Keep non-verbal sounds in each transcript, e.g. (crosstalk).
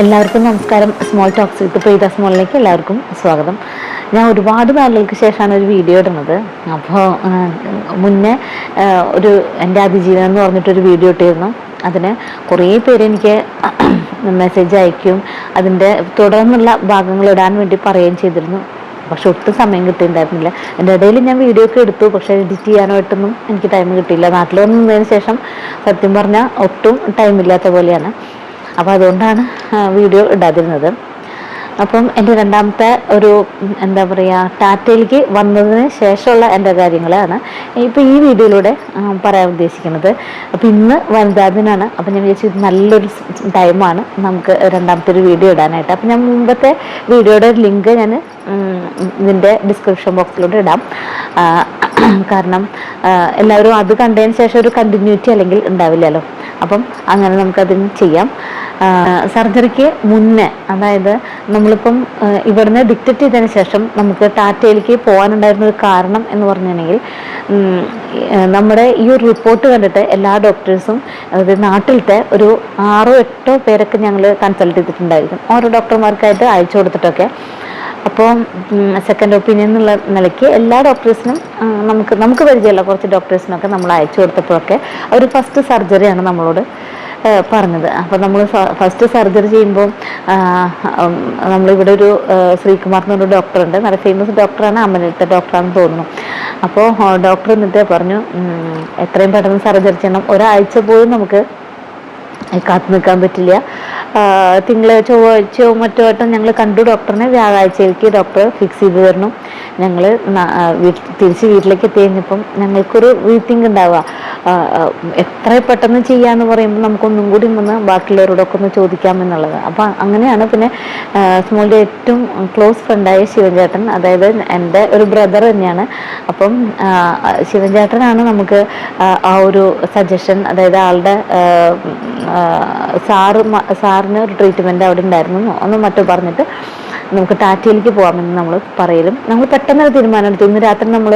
എല്ലാവർക്കും നമസ്കാരം. Small talks with Preetha സ്മോളിലേക്ക് എല്ലാവർക്കും സ്വാഗതം. ഞാൻ ഒരുപാട് നാളുകൾക്ക് ശേഷമാണ് ഒരു വീഡിയോ ഇടുന്നത്. അപ്പോൾ മുന്നേ ഒരു എന്റെ അതിജീവനം എന്ന് പറഞ്ഞിട്ടൊരു വീഡിയോ ഇട്ടിരുന്നു. അതിന് കുറേ പേര് എനിക്ക് മെസ്സേജ് അയക്കും. അതിന്റെ തുടർന്നുള്ള ഭാഗങ്ങൾ ഇടാൻ വേണ്ടി പറയുകയും ചെയ്തിരുന്നു. പക്ഷെ ഒട്ടും സമയം കിട്ടിയിട്ടുണ്ടായിരുന്നില്ല. എന്റെ ഇടയിൽ ഞാൻ വീഡിയോ ഒക്കെ എടുത്തു. പക്ഷെ എഡിറ്റ് ചെയ്യാനായിട്ടൊന്നും എനിക്ക് ടൈം കിട്ടിയില്ല. നാട്ടിൽ വന്നതിന് ശേഷം സത്യം പറഞ്ഞാൽ ഒട്ടും ടൈമില്ലാത്ത പോലെയാണ്. അപ്പോൾ അതുകൊണ്ടാണ് വീഡിയോ ഇടാതിരുന്നത്. അപ്പം എന്റെ രണ്ടാമത്തെ ഒരു എന്താ പറയുക ടാറ്റയിലേക്ക് വന്നതിന് ശേഷമുള്ള എന്റെ കാര്യങ്ങളാണ് ഇപ്പോൾ ഈ വീഡിയോയിലൂടെ പറയാൻ ഉദ്ദേശിക്കുന്നത്. അപ്പോൾ ഇന്ന് വനിതാ ദിനാണ് അപ്പം ഞാൻ വിചാരിച്ചു നല്ലൊരു ടൈമാണ് നമുക്ക് രണ്ടാമത്തെ ഒരു വീഡിയോ ഇടാനായിട്ട്. അപ്പം ഞാൻ മുമ്പത്തെ വീഡിയോയുടെ ലിങ്ക് ഞാൻ ഇതിന്റെ ഡിസ്ക്രിപ്ഷൻ ബോക്സിലൂടെ ഇടാം. കാരണം എല്ലാവരും അത് കണ്ടതിന് ശേഷം ഒരു കണ്ടിന്യൂറ്റി അല്ലെങ്കിൽ ഉണ്ടാവില്ലല്ലോ. അപ്പം അങ്ങനെ നമുക്കതിന് ചെയ്യാം. സർജറിക്ക് മുന്നേ അതായത് നമ്മളിപ്പം ഇവിടുന്ന് ഡിക്റ്ററ്റ് ചെയ്തതിന് ശേഷം നമുക്ക് ടാറ്റയിലേക്ക് പോകാനുണ്ടായിരുന്ന ഒരു കാരണം എന്ന് പറഞ്ഞിട്ടുണ്ടെങ്കിൽ നമ്മുടെ ഈ ഒരു റിപ്പോർട്ട് കണ്ടിട്ട് എല്ലാ ഡോക്ടേഴ്സും അതായത് നാട്ടിലത്തെ ഒരു ആറോ എട്ടോ പേരൊക്കെ ഞങ്ങൾ കൺസൾട്ട് ചെയ്തിട്ടുണ്ടായിരിക്കും ഓരോ ഡോക്ടർമാർക്കായിട്ട് അയച്ചു കൊടുത്തിട്ടൊക്കെ. അപ്പോൾ സെക്കൻഡ് ഒപ്പീനിയൻ എന്നുള്ള നിലയ്ക്ക് എല്ലാ ഡോക്ടേഴ്സിനും നമുക്ക് നമുക്ക് പരിചയമുള്ള കുറച്ച് ഡോക്ടേഴ്സിനൊക്കെ നമ്മൾ അയച്ചു കൊടുത്തപ്പോഴൊക്കെ അവർ ഫസ്റ്റ് സർജറിയാണ് നമ്മളോട് പറഞ്ഞത്. അപ്പോൾ നമ്മൾ ഫസ്റ്റ് സർജറി ചെയ്യുമ്പോൾ നമ്മളിവിടെ ഒരു ശ്രീകുമാർ ശ്രീകുമാർ എന്നൊരു ഡോക്ടറുണ്ട്. നല്ല ഫേമസ് ഡോക്ടറാണ് അമ്മനത്തെ ഡോക്ടറാണെന്ന് തോന്നുന്നു. അപ്പോൾ ഡോക്ടർ എന്നിട്ട് പറഞ്ഞു എത്രയും പെട്ടെന്ന് സർജറി ചെയ്യണം. ഒരാഴ്ച പോലും നമുക്ക് കാത്തു നിൽക്കാൻ പറ്റില്ല. തിങ്കളോ ചൊവ്വാഴ്ചയോ മറ്റോ ആയിട്ടും ഞങ്ങൾ കണ്ടു ഡോക്ടറിനെ. വ്യാഴാഴ്ചയിലേക്ക് ഡോക്ടർ ഫിക്സ് ചെയ്ത് തരണം ഞങ്ങൾ തിരിച്ച് വീട്ടിലേക്ക് എത്തി കഴിഞ്ഞപ്പം ഞങ്ങൾക്കൊരു റീത്തിങ്ക് ഉണ്ടാവുക. എത്ര പെട്ടെന്ന് ചെയ്യാന്ന് പറയുമ്പോൾ നമുക്കൊന്നും കൂടി ഒന്ന് ബാക്കിയുള്ളവരോടൊക്കെ ഒന്ന് ചോദിക്കാം എന്നുള്ളത് അപ്പം അങ്ങനെയാണ് പിന്നെ സ്മോളിന്റെ ഏറ്റവും ക്ലോസ് ഫ്രണ്ടായ ശിവൻചേട്ടൻ അതായത് എന്റെ ഒരു ബ്രദർ തന്നെയാണ്. അപ്പം ശിവൻചേട്ടനാണ് നമുക്ക് ആ, ഒരു സജഷൻ അതായത് ആളുടെ സാറ് സാറിന് ഒരു ട്രീറ്റ്മെന്റ് അവിടെ ഉണ്ടായിരുന്നു. ഒന്ന് മറ്റു പറഞ്ഞിട്ട് നമുക്ക് ടാറ്റയിലേക്ക് പോകാമെന്ന് നമ്മൾ പറയലും. നമ്മൾ പെട്ടെന്ന് ഒരു തീരുമാനം എടുത്തു. ഇന്ന് രാത്രി നമ്മൾ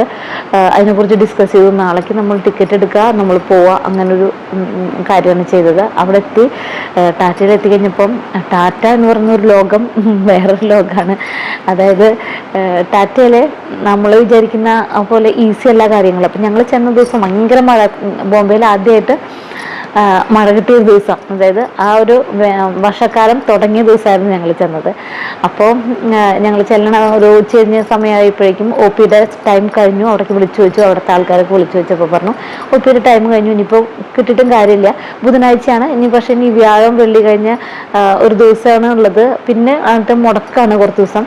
അതിനെക്കുറിച്ച് ഡിസ്കസ് ചെയ്തു. നാളേക്ക് നമ്മൾ ടിക്കറ്റ് എടുക്കുക. നമ്മൾ പോവുക. അങ്ങനൊരു കാര്യമാണ് ചെയ്തത്. അവിടെ എത്തി ടാറ്റയിൽ എത്തിക്കഴിഞ്ഞപ്പം ടാറ്റ എന്ന് പറയുന്ന ഒരു ലോകം (laughs) വേറൊരു ലോകമാണ്. അതായത് ടാറ്റയിൽ നമ്മൾ വിചാരിക്കുന്ന പോലെ ഈസി അല്ല കാര്യങ്ങൾ. അപ്പം ഞങ്ങൾ ചെന്ന ദിവസം ഭയങ്കര മഴ. ബോംബെയിൽ ആദ്യമായിട്ട് ആ, മഴ ഒരു ദിവസം അതായത് ആ ഒരു വർഷക്കാലം തുടങ്ങിയ ദിവസമായിരുന്നു ഞങ്ങൾ ചെന്നത്. അപ്പോൾ ഞങ്ങൾ ചെല്ലണ ഒരു ഉച്ച കഴിഞ്ഞ സമയമായപ്പോഴേക്കും ഒ പിയുടെ ടൈം കഴിഞ്ഞു. അവിടേക്ക് വിളിച്ചു ചോദിച്ചു. അവിടുത്തെ ആൾക്കാരൊക്കെ വിളിച്ചു ചോദിച്ചപ്പോൾ പറഞ്ഞു ഒ പിയുടെ ടൈം കഴിഞ്ഞു. ഇനിയിപ്പോൾ കിട്ടിയിട്ടും കാര്യമില്ല. ബുധനാഴ്ചയാണ്. ഇനി പക്ഷേ ഇനി വ്യാഴം വെള്ളി കഴിഞ്ഞ ഒരു ദിവസമാണ് ഉള്ളത്. പിന്നെ അതിന്റെ മുടക്കാണ് കുറച്ച് ദിവസം.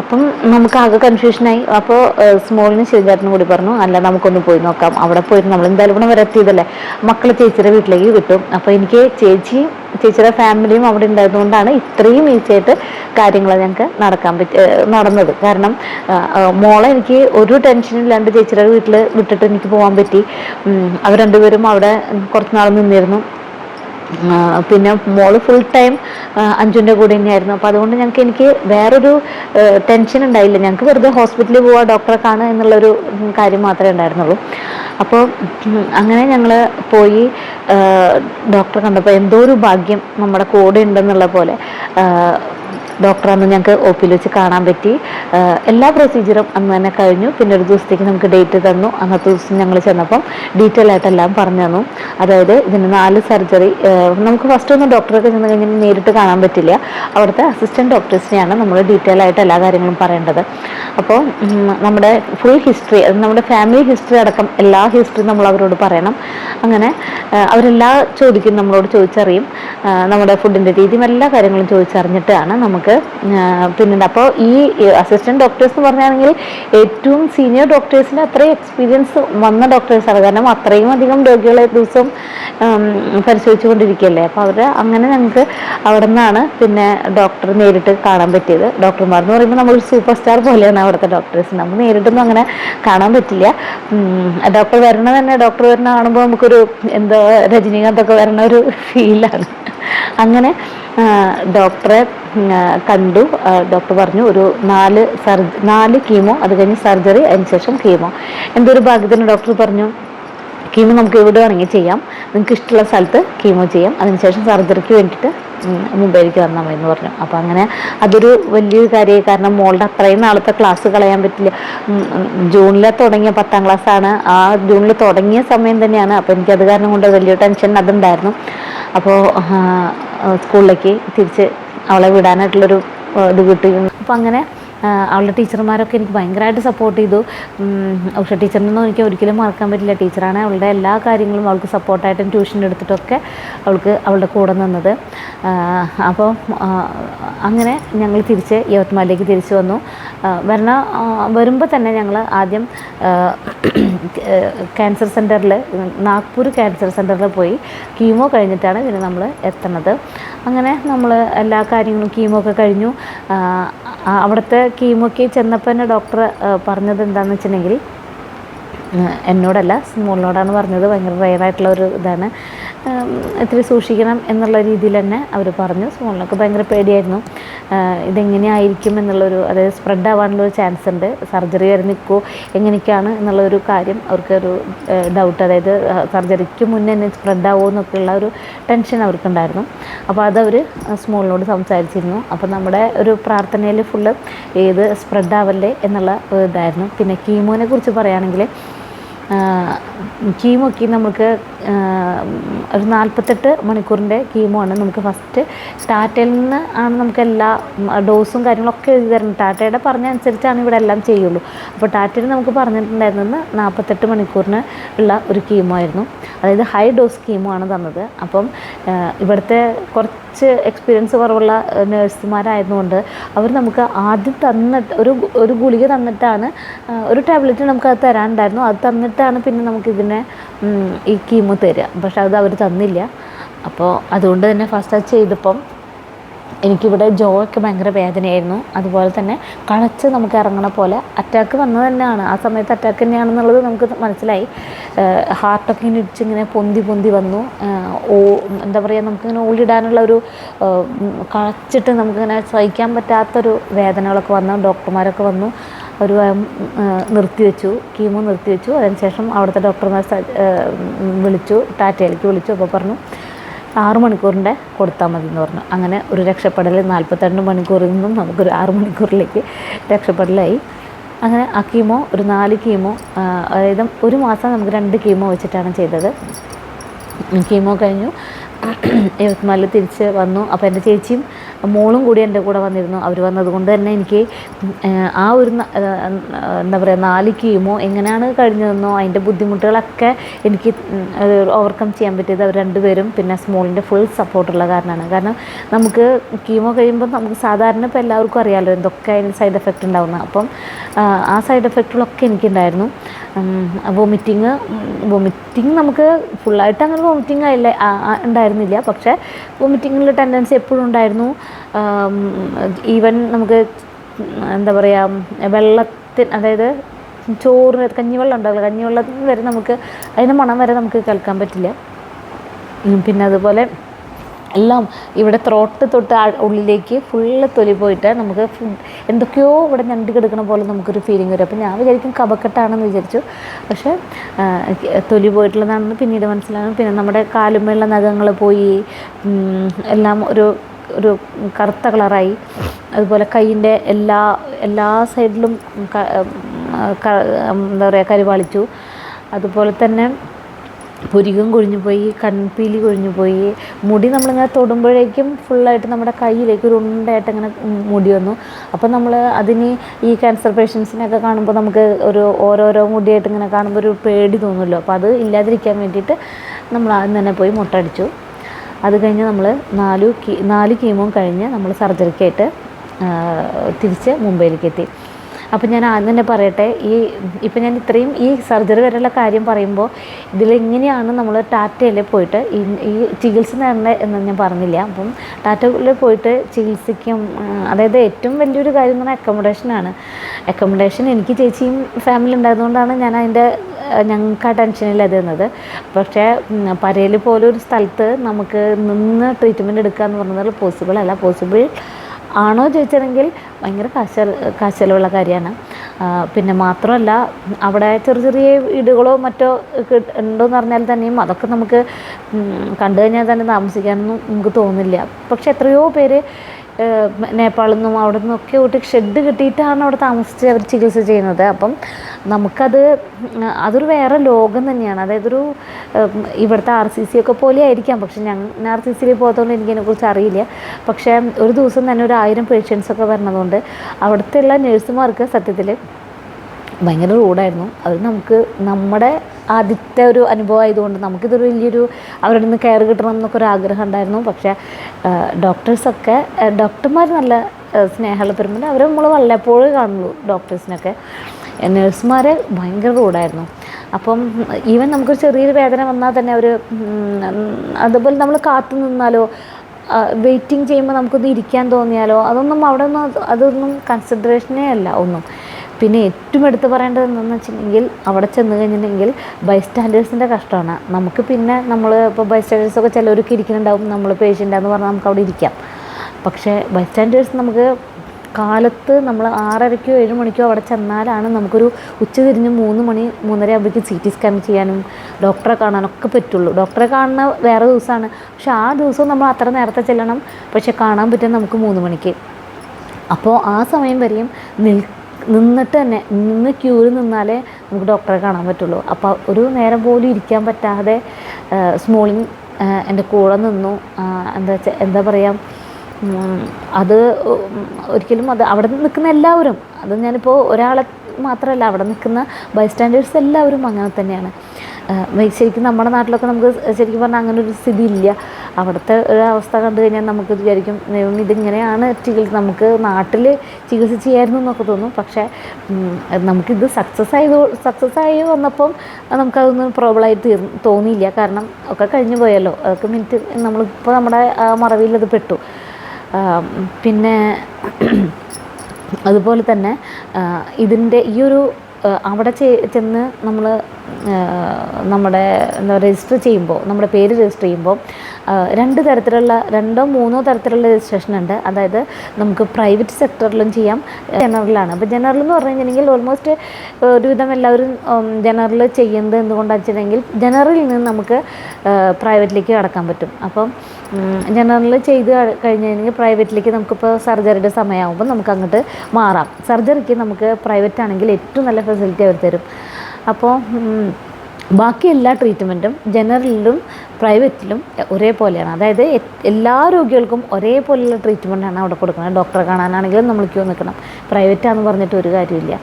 അപ്പം നമുക്ക് ആകെ കൺഫ്യൂഷനായി അപ്പോൾ സ്മോളിന് ശിവചേട്ടനും കൂടി പറഞ്ഞു അല്ല നമുക്കൊന്ന് പോയി നോക്കാം. അവിടെ പോയിട്ട് നമ്മൾ എന്തായാലും ഇവിടെ വരെ എത്തിയതല്ലേ? മക്കൾ ചേച്ചിയുടെ വീട്ടിലേക്ക് കിട്ടും. അപ്പോൾ എനിക്ക് ചേച്ചിയും ചേച്ചിയുടെ ഫാമിലിയും അവിടെ ഉണ്ടായതുകൊണ്ടാണ് ഇത്രയും ഈസി ആയിട്ട് കാര്യങ്ങൾ ഞങ്ങൾക്ക് നടക്കാൻ പറ്റി നടന്നത്. കാരണം മോളെ എനിക്ക് ഒരു ടെൻഷനും ഇല്ലാണ്ട് ചേച്ചിയുടെ വീട്ടിൽ വിട്ടിട്ട് എനിക്ക് പോകാൻ പറ്റി. അവർ രണ്ടുപേരും അവിടെ കുറച്ച് നാൾ നിന്നിരുന്നു. പിന്നെ മോൾ ഫുൾ ടൈം അഞ്ജുന്റെ കൂടെ തന്നെയായിരുന്നു. അപ്പോൾ അതുകൊണ്ട് ഞങ്ങൾക്ക് എനിക്ക് വേറൊരു ടെൻഷൻ ഉണ്ടായില്ല. ഞങ്ങൾക്ക് വെറുതെ ഹോസ്പിറ്റലിൽ പോവുക ഡോക്ടറെ കാണുക എന്നുള്ളൊരു കാര്യം മാത്രമേ ഉണ്ടായിരുന്നുള്ളൂ. അപ്പോൾ അങ്ങനെ ഞങ്ങൾ പോയി ഡോക്ടറെ കണ്ടപ്പോൾ എന്തോ ഒരു ഭാഗ്യം നമ്മുടെ കൂടെ ഉണ്ടെന്നുള്ള പോലെ ഡോക്ടറെ അന്ന് ഞങ്ങൾക്ക് ഒ പിയിൽ വെച്ച് കാണാൻ പറ്റി. എല്ലാ പ്രൊസീജിയറും അന്ന് തന്നെ കഴിഞ്ഞു. പിന്നെ ഒരു ദിവസത്തേക്ക് നമുക്ക് ഡേറ്റ് തന്നു. അന്നത്തെ ദിവസം ഞങ്ങൾ ചെന്നപ്പം ഡീറ്റെയിൽ ആയിട്ട് എല്ലാം പറഞ്ഞു തന്നു. അതായത് ഇതിന് നാല് സർജറി നമുക്ക് ഫസ്റ്റ് ഒന്നും ഡോക്ടറൊക്കെ ചെന്ന് കഴിഞ്ഞാൽ നേരിട്ട് കാണാൻ പറ്റില്ല. അവിടുത്തെ അസിസ്റ്റന്റ് ഡോക്ടേഴ്സിനെയാണ് നമ്മൾ ഡീറ്റെയിൽ ആയിട്ട് എല്ലാ കാര്യങ്ങളും പറയേണ്ടത്. അപ്പോൾ നമ്മുടെ ഫുൾ ഹിസ്റ്ററി നമ്മുടെ ഫാമിലി ഹിസ്റ്ററി അടക്കം എല്ലാ ഹിസ്റ്ററി നമ്മൾ അവരോട് പറയണം. അങ്ങനെ അവരെല്ലാം ചോദിക്കും നമ്മളോട് ചോദിച്ചറിയും. നമ്മുടെ ഫുഡിന്റെ രീതിയും എല്ലാ കാര്യങ്ങളും ചോദിച്ചറിഞ്ഞിട്ടാണ് നമുക്ക് ആ, പിന്നുണ്ട് അപ്പോൾ ഈ അസിസ്റ്റന്റ് ഡോക്ടേഴ്സ് എന്ന് പറഞ്ഞാണെങ്കിൽ ഏറ്റവും സീനിയർ ഡോക്ടേഴ്സിന് അത്രയും എക്സ്പീരിയൻസ് വന്ന ഡോക്ടേഴ്സാണ് കാരണം അത്രയും അധികം രോഗികളെ ദിവസം പരിശോധിച്ചുകൊണ്ടിരിക്കുകയല്ലേ? അപ്പോൾ അവർ അങ്ങനെ ഞങ്ങൾക്ക് അവിടെ നിന്നാണ് പിന്നെ ഡോക്ടർ നേരിട്ട് കാണാൻ പറ്റിയത്. ഡോക്ടർമാർ എന്ന് പറയുമ്പോൾ നമ്മൾ സൂപ്പർ സ്റ്റാർ പോലെയാണ് അവിടുത്തെ ഡോക്ടേഴ്സ് നമുക്ക് നേരിട്ടൊന്നും അങ്ങനെ കാണാൻ പറ്റില്ല. ഡോക്ടർ വരണ തന്നെ ഡോക്ടർ വരണ കാണുമ്പോൾ നമുക്കൊരു എന്തോ രജനീകാന്തൊക്കെ വരണ ഒരു ഫീലാണ് അങ്ങനെ ഡോക്ടറെ കണ്ടു. ഡോക്ടർ പറഞ്ഞു ഒരു നാല് സർജ നാല് കീമോ അത് കഴിഞ്ഞ് സർജറി അതിന് ശേഷം കീമോ. എന്റെ ഒരു ഭാഗ്യത്തിന് ഡോക്ടർ പറഞ്ഞു കീമോ നമുക്ക് എവിടെ വേണമെങ്കിൽ ചെയ്യാം. നിങ്ങൾക്ക് ഇഷ്ടമുള്ള സ്ഥലത്ത് കീമോ ചെയ്യാം. അതിനുശേഷം സർജറിക്ക് വേണ്ടിയിട്ട് മുംബൈയിലേക്ക് വന്നാൽ മതി എന്ന് പറഞ്ഞു. അപ്പോൾ അങ്ങനെ അതൊരു വലിയൊരു കാര്യമായി. കാരണം മോളുടെ അത്രയും നാളത്തെ ക്ലാസ് കളയാൻ പറ്റില്ല. ജൂണിൽ തുടങ്ങിയ പത്താം ക്ലാസ്സാണ്. ആ ജൂണിൽ തുടങ്ങിയ സമയം തന്നെയാണ്. അപ്പോൾ എനിക്കത് കാരണം കൊണ്ട് വലിയ ടെൻഷൻ അതുണ്ടായിരുന്നു. അപ്പോൾ സ്കൂളിലേക്ക് തിരിച്ച് അവളെ വിടാനായിട്ടുള്ളൊരു ഇത് കിട്ടി. അപ്പം അങ്ങനെ അവളുടെ ടീച്ചർമാരൊക്കെ എനിക്ക് ഭയങ്കരമായിട്ട് സപ്പോർട്ട് ചെയ്തു. ഉഷ ടീച്ചറിനൊന്നും എനിക്ക് ഒരിക്കലും മറക്കാൻ പറ്റില്ല. ടീച്ചറാണ് അവളുടെ എല്ലാ കാര്യങ്ങളും അവൾക്ക് സപ്പോർട്ടായിട്ടും ട്യൂഷൻ എടുത്തിട്ടൊക്കെ അവൾക്ക് അവളുടെ കൂടെ നിന്നത്. അപ്പോൾ അങ്ങനെ ഞങ്ങൾ തിരിച്ച് യവത്മാലിലേക്ക് തിരിച്ചു വന്നു. വരണ വരുമ്പോൾ തന്നെ ഞങ്ങൾ ആദ്യം ക്യാൻസർ സെന്ററിൽ നാഗ്പൂർ ക്യാൻസർ സെന്ററിൽ പോയി കീമോ കഴിഞ്ഞിട്ടാണ് പിന്നെ നമ്മൾ എത്തുന്നത് അങ്ങനെ നമ്മൾ എല്ലാ കാര്യങ്ങളും കീമോ ഒക്കെ കഴിഞ്ഞു. അവിടുത്തെ കീമോക്ക് ചെന്നപ്പോൾ തന്നെ ഡോക്ടർ പറഞ്ഞത് എന്താണെന്ന് വെച്ചിട്ടുണ്ടെങ്കിൽ എന്നോടല്ല സ്മോളിനോടാണ് പറഞ്ഞത്. ഭയങ്കര റയറായിട്ടുള്ള ഒരു ഇതാണ്. ഇത്തിരി സൂക്ഷിക്കണം എന്നുള്ള രീതിയിൽ തന്നെ അവർ പറഞ്ഞു. സ്മോളിനൊക്കെ ഭയങ്കര പേടിയായിരുന്നു. ഇതെങ്ങനെയായിരിക്കും എന്നുള്ളൊരു അതായത് സ്പ്രെഡ് ആവാനുള്ളൊരു ചാൻസ് ഉണ്ട്. സർജറി വരെ നിൽക്കുമോ എങ്ങനെയൊക്കെയാണ് എന്നുള്ളൊരു കാര്യം അവർക്കൊരു ഡൗട്ട് അതായത് സർജറിക്ക് മുന്നേ തന്നെ സ്പ്രെഡ് ആവുമോ എന്നൊക്കെയുള്ള ഒരു ടെൻഷൻ അവർക്കുണ്ടായിരുന്നു. അപ്പോൾ അതവർ സ്മോളിനോട് സംസാരിച്ചിരുന്നു. അപ്പോൾ നമ്മുടെ ഒരു പ്രാർത്ഥനയിൽ ഫുള്ള് ഏത് സ്പ്രെഡ് ആവല്ലേ എന്നുള്ള ഇതായിരുന്നു. പിന്നെ കീമോനെ കുറിച്ച് പറയുകയാണെങ്കിൽ കീമോക്ക് നമുക്ക് ഒരു നാൽപ്പത്തെട്ട് മണിക്കൂറിന്റെ കീമോ ആണ് നമുക്ക് ഫസ്റ്റ് ടാറ്റയിൽ നിന്ന് ആണ് നമുക്ക് എല്ലാ ഡോസും കാര്യങ്ങളൊക്കെ എഴുതി തരുന്നത്. ടാറ്റയുടെ പറഞ്ഞ അനുസരിച്ചാണ് ഇവിടെ എല്ലാം ചെയ്യുള്ളൂ. അപ്പോൾ ടാറ്റയിൽ നമുക്ക് പറഞ്ഞിട്ടുണ്ടായിരുന്നു നാൽപ്പത്തെട്ട് മണിക്കൂറിന് ഉള്ള ഒരു കീമോ ആയിരുന്നു. അതായത് ഹൈ ഡോസ് കീമോ ആണ് തന്നത്. അപ്പം ഇവിടുത്തെ കുറച്ച് എക്സ്പീരിയൻസ് കുറവുള്ള നേഴ്സുമാരായതുകൊണ്ട് അവർ നമുക്ക് ആദ്യം തന്നിട്ട് ഒരു ഒരു ഗുളിക തന്നിട്ടാണ് ഒരു ടാബ്ലറ്റ് നമുക്ക് അത് തരാനുണ്ടായിരുന്നു. അത് തന്നിട്ടാണ് പിന്നെ നമുക്കിതിനെ ഈ കീമോ തരിക. പക്ഷെ അത് അവർ തന്നില്ല. അപ്പോൾ അതുകൊണ്ട് തന്നെ ഫസ്റ്റ് അത് ചെയ്തപ്പം എനിക്കിവിടെ ജോ ഒക്കെ ഭയങ്കര വേദനയായിരുന്നു. അതുപോലെ തന്നെ കളച്ച് നമുക്ക് ഇറങ്ങണ പോലെ അറ്റാക്ക് വന്നത് തന്നെയാണ്. ആ സമയത്ത് അറ്റാക്ക് തന്നെയാണെന്നുള്ളത് നമുക്ക് മനസ്സിലായി. ഹാർട്ടൊക്കെ ഇങ്ങനെ ഇടിച്ചിങ്ങനെ പൊന്തി പൊന്തി വന്നു. ഓ എന്താ പറയുക നമുക്കിങ്ങനെ ഓളിടാനുള്ള ഒരു കളച്ചിട്ട് നമുക്കിങ്ങനെ സഹിക്കാൻ പറ്റാത്തൊരു വേദനകളൊക്കെ വന്നു. ഡോക്ടർമാരൊക്കെ വന്നു. ഒരു നിർത്തിവെച്ചു കീമോ നിർത്തിവെച്ചു അതിനുശേഷം അവിടുത്തെ ഡോക്ടർമാർ വിളിച്ചു. ടാറ്റയിലേക്ക് വിളിച്ചു. അപ്പോൾ പറഞ്ഞു ആറ് മണിക്കൂറിന്റെ കൊടുത്താൽ മതി എന്ന് പറഞ്ഞു അങ്ങനെ ഒരു രക്ഷപ്പെടൽ നാൽപ്പത്തിരണ്ട് മണിക്കൂറിൽ നിന്നും നമുക്കൊരു ആറ് മണിക്കൂറിലേക്ക് രക്ഷപ്പെടലായി അങ്ങനെ ആ കീമോ ഒരു നാല് കീമോ അതായത് ഒരു മാസം നമുക്ക് രണ്ട് കീമോ വെച്ചിട്ടാണ് ചെയ്തത് കീമോ കഴിഞ്ഞു യവത്മാലിൽ തിരിച്ച് വന്നു അപ്പോൾ എന്റെ ചേച്ചിയും മോളും കൂടി എന്റെ കൂടെ വന്നിരുന്നു. അവർ വന്നതുകൊണ്ട് തന്നെ എനിക്ക് ആ ഒരു എന്താ പറയുക നാല് കീമോ എങ്ങനെയാണ് കഴിഞ്ഞതെന്നോ അതിന്റെ ബുദ്ധിമുട്ടുകളൊക്കെ എനിക്ക് ഓവർകം ചെയ്യാൻ പറ്റിയത് അവർ രണ്ടുപേരും പിന്നെ സ്മോളിന്റെ ഫുൾ സപ്പോർട്ടുള്ള കാരണമാണ്. കാരണം നമുക്ക് കീമോ കഴിയുമ്പോൾ നമുക്ക് സാധാരണ ഇപ്പോൾ എല്ലാവർക്കും അറിയാമല്ലോ എന്തൊക്കെ അതിന് സൈഡ് എഫക്റ്റ് ഉണ്ടാവുന്നത് അപ്പം ആ, സൈഡ് എഫക്റ്റുകളൊക്കെ എനിക്കുണ്ടായിരുന്നു. വോമിറ്റിങ് വോമിറ്റിങ് നമുക്ക് ഫുള്ളായിട്ട് അങ്ങനെ വോമിറ്റിംഗ് ആയില്ല ഉണ്ടായിരുന്നില്ല. പക്ഷേ വോമിറ്റിങ്ങിൽ ടെൻഡൻസി എപ്പോഴും ഉണ്ടായിരുന്നു. ഈവൻ നമുക്ക് എന്താ പറയുക വെള്ളത്തിന് അതായത് ചോറിന് കഞ്ഞിവെള്ളം ഉണ്ടാവില്ല. കഞ്ഞിവെള്ളത്തിന് വരെ നമുക്ക് അതിന്റെ മണം വരെ നമുക്ക് കേൾക്കാൻ പറ്റില്ല. പിന്നെ അതുപോലെ എല്ലാം ഇവിടെ ത്രോട്ട് തൊട്ട് ഉള്ളിലേക്ക് ഫുള്ള് തൊലി പോയിട്ട് നമുക്ക് ഫുഡ് എന്തൊക്കെയോ ഇവിടെ ഞണ്ട് കിടക്കണ പോലെ നമുക്കൊരു ഫീലിംഗ് വരും. അപ്പോൾ ഞാൻ വിചാരിക്കും കബക്കെട്ടാണെന്ന് വിചാരിച്ചു. പക്ഷേ തൊലി പോയിട്ടുള്ളതാണെന്ന് പിന്നീട് മനസ്സിലാകും. പിന്നെ നമ്മുടെ കാലുമേലുള്ള നഖങ്ങൾ പോയി എല്ലാം ഒരു ഒരു കറുത്ത കളറായി. അതുപോലെ കൈയിന്റെ എല്ലാ എല്ലാ സൈഡിലും എന്താ പറയുക കരിവാളിച്ചു. അതുപോലെ തന്നെ പുരികം കൊഴിഞ്ഞു പോയി കൺപീലി കൊഴിഞ്ഞു പോയി. മുടി നമ്മളിങ്ങനെ തൊടുമ്പോഴേക്കും ഫുള്ളായിട്ട് നമ്മുടെ കയ്യിലേക്ക് ഒരു ഉണ്ടയായിട്ട് ഇങ്ങനെ മുടി വന്നു. അപ്പോൾ നമ്മൾ അതിന് ഈ ക്യാൻസർ പേഷ്യൻസിനെയൊക്കെ കാണുമ്പോൾ നമുക്ക് ഒരു ഓരോരോ മുടിയായിട്ട് ഇങ്ങനെ കാണുമ്പോൾ ഒരു പേടി തോന്നുമല്ലോ. അപ്പോൾ അത് ഇല്ലാതിരിക്കാൻ വേണ്ടിയിട്ട് നമ്മൾ ആദ്യം തന്നെ പോയി മുട്ടടിച്ചു അത് കഴിഞ്ഞ് നമ്മൾ നാലു നാല് കീമോ കഴിഞ്ഞ് നമ്മൾ സർജറിക്കായിട്ട് തിരിച്ച് മുംബൈയിലേക്ക് എത്തി. അപ്പം ഞാൻ ആദ്യം തന്നെ പറയട്ടെ ഈ ഇപ്പം ഞാൻ ഇത്രയും ഈ സർജറി വരെയുള്ള കാര്യം പറയുമ്പോൾ ഇതിലെങ്ങനെയാണ് നമ്മൾ ടാറ്റയിൽ പോയിട്ട് ഈ ഈ ചികിത്സ നേടേണ്ടത് എന്ന് ഞാൻ പറഞ്ഞില്ല. അപ്പം ടാറ്റയിൽ പോയിട്ട് ചികിത്സിക്കും അതായത് ഏറ്റവും വലിയൊരു കാര്യം എന്ന് പറഞ്ഞാൽ അക്കോമഡേഷനാണ് അക്കോമഡേഷൻ എനിക്ക് ചേച്ചിയും ഫാമിലി ഉണ്ടായതുകൊണ്ടാണ് ഞാൻ അതിന്റെ ഞങ്ങൾക്ക് ആ ടെൻഷനില്ല തന്നത് പക്ഷേ പോലെ ഒരു സ്ഥലത്ത് നമുക്ക് നിന്ന് ട്രീറ്റ്മെന്റ് എടുക്കുക എന്ന് പറഞ്ഞാൽ പോസിബിൾ അല്ല. പോസിബിൾ ആണോ ചോദിച്ചതെങ്കിൽ ഭയങ്കര കാശ കാശലുള്ള കാര്യമാണ്. പിന്നെ മാത്രമല്ല അവിടെ ചെറിയ ചെറിയ വീടുകളോ മറ്റോ ഉണ്ടോ ഉണ്ടോയെന്ന് പറഞ്ഞാൽ തന്നെയും അതൊക്കെ നമുക്ക് കണ്ടു കഴിഞ്ഞാൽ തന്നെ താമസിക്കാനൊന്നും നമുക്ക് തോന്നില്ല. പക്ഷെ എത്രയോ പേര് നേപ്പാളിൽ നിന്നും അവിടെ നിന്നൊക്കെ വിട്ട് ഷെഡ് കിട്ടിയിട്ടാണ് അവിടെ താമസിച്ച് അവർ ചികിത്സ ചെയ്യുന്നത്. അപ്പം നമുക്കത് അതൊരു വേറെ ലോകം തന്നെയാണ്. അതായത് ഒരു ഇവിടുത്തെ ആർ സി സി ഒക്കെ പോലെ ആയിരിക്കാം. പക്ഷെ ഞാൻ ആർ സി സിയിൽ പോകത്തോണ്ട് എനിക്കതിനെക്കുറിച്ച് അറിയില്ല. പക്ഷേ ഒരു ദിവസം തന്നെ ഒരു ആയിരം പേഷ്യൻസ് ഒക്കെ വരണതുകൊണ്ട് അവിടുത്തെ എല്ലാ നഴ്സുമാർക്ക് സത്യത്തിൽ ഭയങ്കര റൂഡായിരുന്നു അത് നമുക്ക് നമ്മുടെ ആദ്യത്തെ ഒരു അനുഭവം ആയതുകൊണ്ട് നമുക്കിതൊരു വലിയൊരു അവരുടെ നിന്ന് കെയർ കിട്ടണം എന്നൊക്കെ ഒരു ആഗ്രഹം ഉണ്ടായിരുന്നു. പക്ഷേ ഡോക്ടേഴ്സൊക്കെ ഡോക്ടർമാർ നല്ല സ്നേഹമുള്ള പെരുമ്പോൾ അവർ നമ്മൾ വല്ലപ്പോഴും കാണുള്ളൂ ഡോക്ടേഴ്സിനൊക്കെ നേഴ്സുമാർ ഭയങ്കര റൂഡായിരുന്നു അപ്പം ഈവൻ നമുക്കൊരു ചെറിയൊരു വേദന വന്നാൽ തന്നെ അവർ അതുപോലെ നമ്മൾ കാത്തു നിന്നാലോ വെയിറ്റിംഗ് ചെയ്യുമ്പോൾ നമുക്കൊന്ന് ഇരിക്കാൻ തോന്നിയാലോ അതൊന്നും അവിടെ ഒന്നും അതൊന്നും കൺസിഡറേഷനേ അല്ല ഒന്നും. പിന്നെ ഏറ്റവും എടുത്തു പറയേണ്ടത് എന്താണെന്ന് വെച്ചിട്ടുണ്ടെങ്കിൽ അവിടെ ചെന്ന് കഴിഞ്ഞിട്ടുണ്ടെങ്കിൽ ബൈസ്റ്റാൻഡേഴ്സിന്റെ കഷ്ടമാണ്. നമുക്ക് പിന്നെ നമ്മൾ ഇപ്പോൾ ബൈസ്റ്റാൻഡേഴ്സൊക്കെ ചിലവർക്ക് ഇരിക്കുന്നുണ്ടാവും. നമ്മൾ പേഷ്യന്റാന്ന് പറഞ്ഞാൽ നമുക്ക് അവിടെ ഇരിക്കാം. പക്ഷേ ബൈസ്റ്റാൻഡേഴ്സ് നമുക്ക് കാലത്ത് നമ്മൾ ആറരയ്ക്കോ ഏഴ് മണിക്കോ അവിടെ ചെന്നാലാണ് നമുക്കൊരു ഉച്ച തിരിഞ്ഞ് മൂന്ന് മണി മൂന്നര ആകുമ്പോഴേക്കും സി ടി സ്കാൻ ചെയ്യാനും ഡോക്ടറെ കാണാനൊക്കെ പറ്റുള്ളൂ. ഡോക്ടറെ കാണുന്ന വേറെ ദിവസമാണ്. പക്ഷെ ആ ദിവസവും നമ്മൾ അത്ര നേരത്തെ ചെല്ലണം. പക്ഷെ കാണാൻ പറ്റും നമുക്ക് മൂന്ന് മണിക്ക്. അപ്പോൾ ആ സമയം വരെയും നിൽ നിന്നിട്ട് തന്നെ നിന്ന് ക്യൂവിൽ നിന്നാലേ നമുക്ക് ഡോക്ടറെ കാണാൻ പറ്റുള്ളൂ. അപ്പോൾ ഒരു നേരം പോലും ഇരിക്കാൻ പറ്റാതെ സ്മോളിങ് എന്റെ കൂടെ നിന്നു. എന്താ വെച്ചാൽ എന്താ പറയുക അത് ഒരിക്കലും അത് അവിടെ നിൽക്കുന്ന എല്ലാവരും അത് ഞാനിപ്പോൾ ഒരാളെ മാത്രമല്ല അവിടെ നിൽക്കുന്ന ബൈസ്റ്റാൻഡേഴ്സ് എല്ലാവരും അങ്ങനെ തന്നെയാണ്. ശരിക്കും നമ്മുടെ നാട്ടിലൊക്കെ നമുക്ക് ശരിക്കും പറഞ്ഞാൽ അങ്ങനെ ഒരു സ്ഥിതി ഇല്ല അവിടുത്തെ ഒരു അവസ്ഥ കണ്ടു കഴിഞ്ഞാൽ നമുക്ക് വിചാരിക്കും ഇതിങ്ങനെയാണ് ചികിത്സ നമുക്ക് നാട്ടിൽ ചികിത്സ ചെയ്യായിരുന്നു എന്നൊക്കെ തോന്നും. പക്ഷേ നമുക്കിത് സക്സസ് ആയത് സക്സസ് ആയി വന്നപ്പം നമുക്കതൊന്നും പ്രോബ്ലമായി തീർ തോന്നിയില്ല. കാരണം ഒക്കെ കഴിഞ്ഞു പോയല്ലോ. അതൊക്കെ മിനിറ്റ് നമ്മളിപ്പോൾ നമ്മുടെ മറവിയിൽ അത് പെട്ടു. പിന്നെ അതുപോലെ തന്നെ ഇതിന്റെ ഈ ഒരു അവിടെ ചെന്ന് നമ്മൾ നമ്മുടെ എന്താ രജിസ്റ്റർ ചെയ്യുമ്പോൾ നമ്മുടെ പേര് രജിസ്റ്റർ ചെയ്യുമ്പോൾ രണ്ട് തരത്തിലുള്ള രണ്ടോ മൂന്നോ തരത്തിലുള്ള രജിസ്ട്രേഷൻ ഉണ്ട്. അതായത് നമുക്ക് പ്രൈവറ്റ് സെക്ടറിലും ചെയ്യാം ജനറലാണ് അപ്പോൾ ജനറൽ എന്ന് പറഞ്ഞു കഴിഞ്ഞിട്ടുണ്ടെങ്കിൽ ഓൾമോസ്റ്റ് ഒരുവിധം എല്ലാവരും ജനറൽ ചെയ്യുന്നത് എന്തുകൊണ്ടാണെന്ന് വെച്ചിട്ടുണ്ടെങ്കിൽ ജനറലിൽ നിന്ന് നമുക്ക് പ്രൈവറ്റിലേക്ക് കടക്കാൻ പറ്റും. അപ്പം ജനറൽ ചെയ്ത് കഴി- കഴിഞ്ഞ് കഴിഞ്ഞാൽ പ്രൈവറ്റിലേക്ക് നമുക്കിപ്പോൾ സർജറിയുടെ സമയമാകുമ്പോൾ നമുക്ക് അങ്ങോട്ട് മാറാം സർജറിക്ക് നമുക്ക് പ്രൈവറ്റ് ആണെങ്കിൽ ഏറ്റവും നല്ല ഫെസിലിറ്റി അവർ തരും. അപ്പോൾ ബാക്കി എല്ലാ ട്രീറ്റ്മെന്റും ജനറലിലും പ്രൈവറ്റിലും ഒരേപോലെയാണ്. അതായത് എല്ലാ രോഗികൾക്കും ഒരേപോലെയുള്ള ട്രീറ്റ്മെന്റാണ് അവിടെ കൊടുക്കുന്നത്. ഡോക്ടറെ കാണാനാണെങ്കിലും നമ്മൾ ക്യൂ നിൽക്കണം. പ്രൈവറ്റാന്ന് പറഞ്ഞിട്ട് ഒരു കാര്യമില്ല.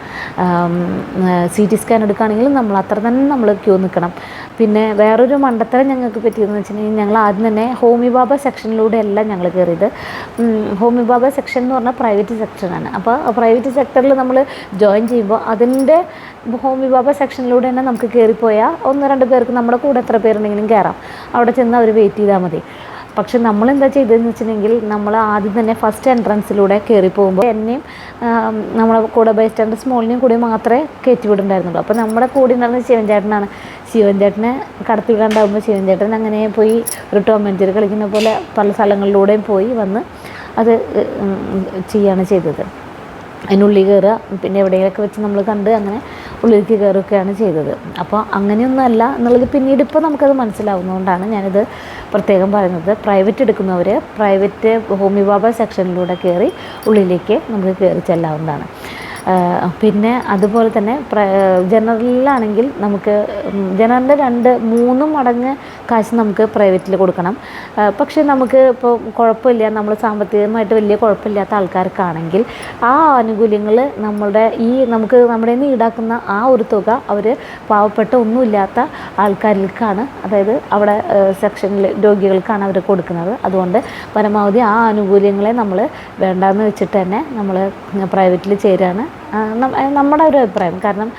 സി ടി സ്കാൻ എടുക്കുകയാണെങ്കിലും നമ്മൾ അത്ര തന്നെ നമ്മൾ ക്യൂ നിൽക്കണം. പിന്നെ വേറൊരു മണ്ടത്തരം ഞങ്ങൾക്ക് പറ്റിയതെന്ന് വെച്ചിട്ടുണ്ടെങ്കിൽ ഞങ്ങൾ ആദ്യം തന്നെ ഹോമിയോബാബ ബാബ സെക്ഷനിലൂടെ അല്ല ഞങ്ങൾ കയറിയത്. ഹോമിയോബാബ സെക്ഷൻ എന്ന് പറഞ്ഞാൽ പ്രൈവറ്റ് സെക്ഷനാണ്. അപ്പോൾ പ്രൈവറ്റ് സെക്ടറിൽ നമ്മൾ ജോയിൻ ചെയ്യുമ്പോൾ അതിന്റെ ഹോമിയോബാബ സെക്ഷനിലൂടെ തന്നെ നമുക്ക് കയറിപ്പോയാൽ ഒന്ന് രണ്ട് പേർക്ക് നമ്മുടെ കൂടെ എത്ര പേരുണ്ടെങ്കിലും കയറാം. അവിടെ ചെന്ന് അവർ വെയിറ്റ് ചെയ്താൽ മതി. പക്ഷെ നമ്മൾ എന്താ ചെയ്തതെന്ന് വെച്ചിട്ടുണ്ടെങ്കിൽ നമ്മൾ ആദ്യം തന്നെ ഫസ്റ്റ് എൻട്രൻസിലൂടെ കയറി പോകുമ്പോൾ എന്നെയും നമ്മളെ കൂടെ ബൈ സ്റ്റാൻഡർ സ്മോളിനെയും കൂടി മാത്രമേ കയറ്റി വിടുണ്ടായിരുന്നുള്ളൂ. അപ്പോൾ നമ്മുടെ കൂടെ ഉണ്ടായിരുന്ന ശിവൻ ചേട്ടനാണ്. ശിവൻ ചേട്ടനെ കടത്തി വിടാണ്ടാകുമ്പോൾ ശിവൻ ചേട്ടൻ അങ്ങനെ പോയി ഒരു ടോം ആൻഡ് കളിക്കുന്ന പോലെ പല സ്ഥലങ്ങളിലൂടെയും പോയി വന്ന് അത് ചെയ്യാണ് ചെയ്തത്. അതിനുള്ളിൽ കയറുക പിന്നെ എവിടെയൊക്കെ വെച്ച് നമ്മൾ കണ്ട് അങ്ങനെ ഉള്ളിലേക്ക് കയറുകയൊക്കെയാണ് ചെയ്തത്. അപ്പോൾ അങ്ങനെയൊന്നുമല്ല എന്നുള്ളത് പിന്നീട് ഇപ്പോൾ നമുക്കത് മനസ്സിലാവുന്നതുകൊണ്ടാണ് ഞാനിത് പ്രത്യേകം പറയുന്നത്. പ്രൈവറ്റ് എടുക്കുന്നവർ പ്രൈവറ്റ് ഹോമി സെക്ഷനിലൂടെ കയറി ഉള്ളിലേക്ക് നമുക്ക് കയറി ചെല്ലാവുന്നതാണ്. പിന്നെ അതുപോലെ തന്നെ ജനറലിലാണെങ്കിൽ നമുക്ക് ജനറലിന്റെ രണ്ട് മൂന്ന് മടങ്ങ് കാശ് നമുക്ക് പ്രൈവറ്റിൽ കൊടുക്കണം. പക്ഷേ നമുക്ക് ഇപ്പോൾ കുഴപ്പമില്ല. നമ്മൾ സാമ്പത്തികമായിട്ട് വലിയ കുഴപ്പമില്ലാത്ത ആൾക്കാർക്കാണെങ്കിൽ ആ ആനുകൂല്യങ്ങൾ നമ്മളുടെ ഈ നമുക്ക് നമ്മുടെ നിന്ന് ഈടാക്കുന്ന ആ ഒരു തുക അവർ പാവപ്പെട്ട ഒന്നുമില്ലാത്ത ആൾക്കാർക്കാണ് അതായത് അവിടെ സെക്ഷനിൽ രോഗികൾക്കാണ് അവർ കൊടുക്കുന്നത്. അതുകൊണ്ട് പരമാവധി ആ ആനുകൂല്യങ്ങളെ നമ്മൾ വേണ്ടാന്ന് വെച്ചിട്ട് തന്നെ നമ്മൾ പ്രൈവറ്റിൽ ആ, നമ്മുടെ ഒരു അഭിപ്രായം. കാരണം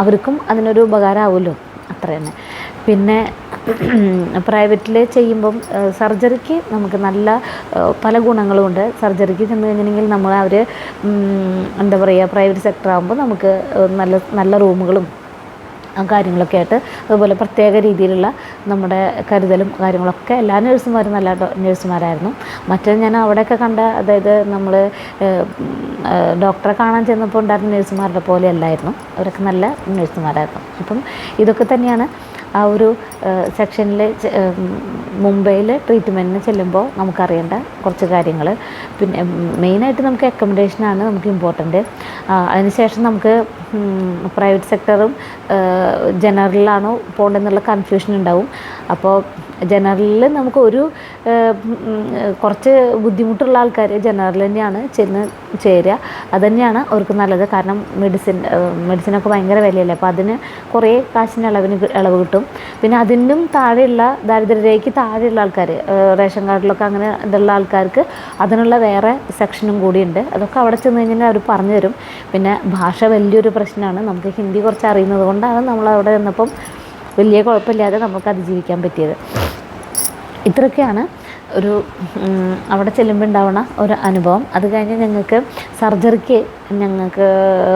അവർക്കും അതിനൊരു ഉപകാരമാവുമല്ലോ അത്ര തന്നെ പിന്നെ പ്രൈവറ്റിൽ ചെയ്യുമ്പം സർജറിക്ക് നമുക്ക് നല്ല പല ഗുണങ്ങളുമുണ്ട് സർജറിക്ക് ചെന്ന് കഴിഞ്ഞിട്ടുണ്ടെങ്കിൽ നമ്മൾ അവർ എന്താ പറയുക പ്രൈവറ്റ് സെക്ടർ ആകുമ്പോൾ നമുക്ക് നല്ല നല്ല റൂമുകളും കാര്യങ്ങളൊക്കെ ആയിട്ട് അതുപോലെ പ്രത്യേക രീതിയിലുള്ള നമ്മുടെ കരുതലും കാര്യങ്ങളൊക്കെ എല്ലാ നഴ്സുമാരും നല്ല നഴ്സുമാരായിരുന്നു. മറ്റേ ഞാൻ അവിടെയൊക്കെ കണ്ട അതായത് നമ്മൾ ഡോക്ടറെ കാണാൻ ചെന്നപ്പോൾ ഉണ്ടായിരുന്ന നഴ്സുമാരുടെ പോലെ അല്ലായിരുന്നു. അവരൊക്കെ നല്ല നഴ്സുമാരായിരുന്നു. അപ്പം ഇതൊക്കെ തന്നെയാണ് ആ ഒരു സെക്ഷനിൽ മുംബൈയിൽ ട്രീറ്റ്മെന്റിന് ചെല്ലുമ്പോൾ നമുക്കറിയേണ്ട കുറച്ച് കാര്യങ്ങൾ പിന്നെ മെയിനായിട്ട് നമുക്ക് അക്കോമഡേഷനാണ് നമുക്ക് ഇമ്പോർട്ടന്റ് അതിനുശേഷം നമുക്ക് പ്രൈവറ്റ് സെക്ടറും ജനറലാണോ പോകേണ്ടതെന്നുള്ള കൺഫ്യൂഷൻ ഉണ്ടാവും. അപ്പോൾ ജനറലിൽ നമുക്ക് ഒരു കുറച്ച് ബുദ്ധിമുട്ടുള്ള ആൾക്കാർ ജനറൽ തന്നെയാണ് ചെന്ന് ചേരുക അത് തന്നെയാണ് അവർക്ക് നല്ലത്. കാരണം മെഡിസിൻ മെഡിസിനൊക്കെ ഭയങ്കര വിലയല്ലേ. അപ്പോൾ അതിന് കുറേ കാശിന് ഇളവിന് ഇളവ് കിട്ടും. പിന്നെ അതിനും താഴെയുള്ള ദാരിദ്ര്യരേഖയ്ക്ക് താഴെയുള്ള ആൾക്കാർ റേഷൻ കാർഡിലൊക്കെ അങ്ങനെ ഇതുള്ള ആൾക്കാർക്ക് അതിനുള്ള വേറെ സെക്ഷനും കൂടിയുണ്ട്. അതൊക്കെ അവിടെ ചെന്ന് കഴിഞ്ഞാൽ അവർ പറഞ്ഞു തരും പിന്നെ ഭാഷ വലിയൊരു പ്രശ്നമാണ്. നമുക്ക് ഹിന്ദി കുറച്ച് അറിയുന്നത് കൊണ്ടാണ് നമ്മൾ അവിടെ നിന്നപ്പം വലിയ കുഴപ്പമില്ലാതെ നമുക്ക് അതിജീവിക്കാൻ പറ്റിയത്. ഇത്രയൊക്കെയാണ് ഒരു അവിടെ ചെല്ലുമ്പോൾ ഉണ്ടാവുന്ന ഒരു അനുഭവം. അത് കഴിഞ്ഞ് ഞങ്ങൾക്ക് സർജറിക്ക് ഞങ്ങൾക്ക്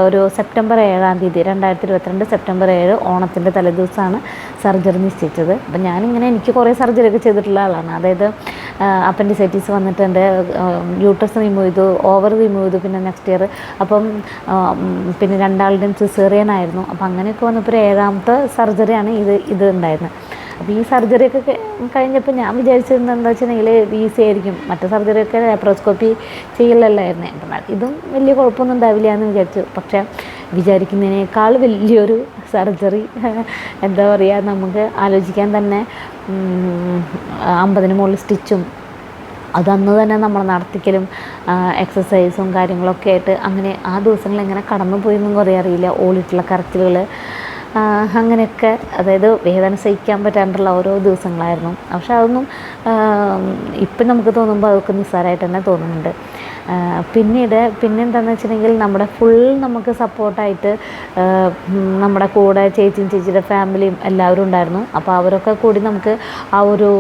ഒരു സെപ്റ്റംബർ ഏഴാം തീയതി രണ്ടായിരത്തി ഇരുപത്തിരണ്ട് സെപ്റ്റംബർ ഏഴ് ഓണത്തിന്റെ തലേദിവസമാണ് സർജറി നിശ്ചയിച്ചത്. അപ്പം ഞാനിങ്ങനെ എനിക്ക് കുറേ സർജറി ഒക്കെ ചെയ്തിട്ടുള്ള ആളാണ്. അതായത് അപ്പൻഡിസൈറ്റീസ് വന്നിട്ട് എന്റെ യൂട്രസ് റിമൂവ് ചെയ്തു ഓവർ റിമൂവ് ചെയ്തു പിന്നെ നെക്സ്റ്റ് ഇയർ. അപ്പം പിന്നെ രണ്ടാളുടെയും സിസേറിയൻ ആയിരുന്നു. അപ്പം അങ്ങനെയൊക്കെ വന്നപ്പോൾ ഒരു ഏഴാമത്തെ സർജറിയാണ് ഇത് ഇത് ഉണ്ടായിരുന്നത്. അപ്പോൾ ഈ സർജറിയൊക്കെ കഴിഞ്ഞപ്പോൾ ഞാൻ വിചാരിച്ചിരുന്നത് എന്താ വെച്ചിട്ടുണ്ടെങ്കിൽ ഈസി ആയിരിക്കും. സർജറി സർജറിയൊക്കെ ലാപ്രോസ്കോപ്പി ചെയ്യലല്ലായിരുന്നേ. അപ്പം ഇതും വലിയ കുഴപ്പമൊന്നും ഉണ്ടാവില്ല എന്ന് വിചാരിച്ചു. പക്ഷേ വിചാരിക്കുന്നതിനേക്കാൾ വലിയൊരു സർജറി (laughs) എന്താ പറയുക നമുക്ക് ആലോചിക്കാൻ തന്നെ അമ്പതിന് മുകളിൽ സ്റ്റിച്ചും അതന്ന് തന്നെ നമ്മൾ നടത്തിക്കലും എക്സസൈസും കാര്യങ്ങളൊക്കെ ആയിട്ട് അങ്ങനെ ആ ദിവസങ്ങൾ എങ്ങനെ കടന്നു പോയി എന്നും കുറേ അറിയില്ല. ഓളിട്ടുള്ള കരച്ചിലുകൾ അങ്ങനെയൊക്കെ അതായത് വേദന സഹിക്കാൻ പറ്റാണ്ടുള്ള ഓരോ ദിവസങ്ങളായിരുന്നു. പക്ഷെ അതൊന്നും ഇപ്പം നമുക്ക് തോന്നുമ്പോൾ അതൊക്കെ നിസ്സാരമായിട്ട് തന്നെ തോന്നുന്നുണ്ട്. പിന്നീട് പിന്നെന്താണെന്ന് വെച്ചിട്ടുണ്ടെങ്കിൽ നമ്മുടെ ഫുൾ നമുക്ക് സപ്പോർട്ടായിട്ട് നമ്മുടെ കൂടെ ചേച്ചിയും ചേച്ചിയുടെ ഫാമിലിയും എല്ലാവരും ഉണ്ടായിരുന്നു. അപ്പോൾ അവരൊക്കെ കൂടി നമുക്ക് ആ ഒരു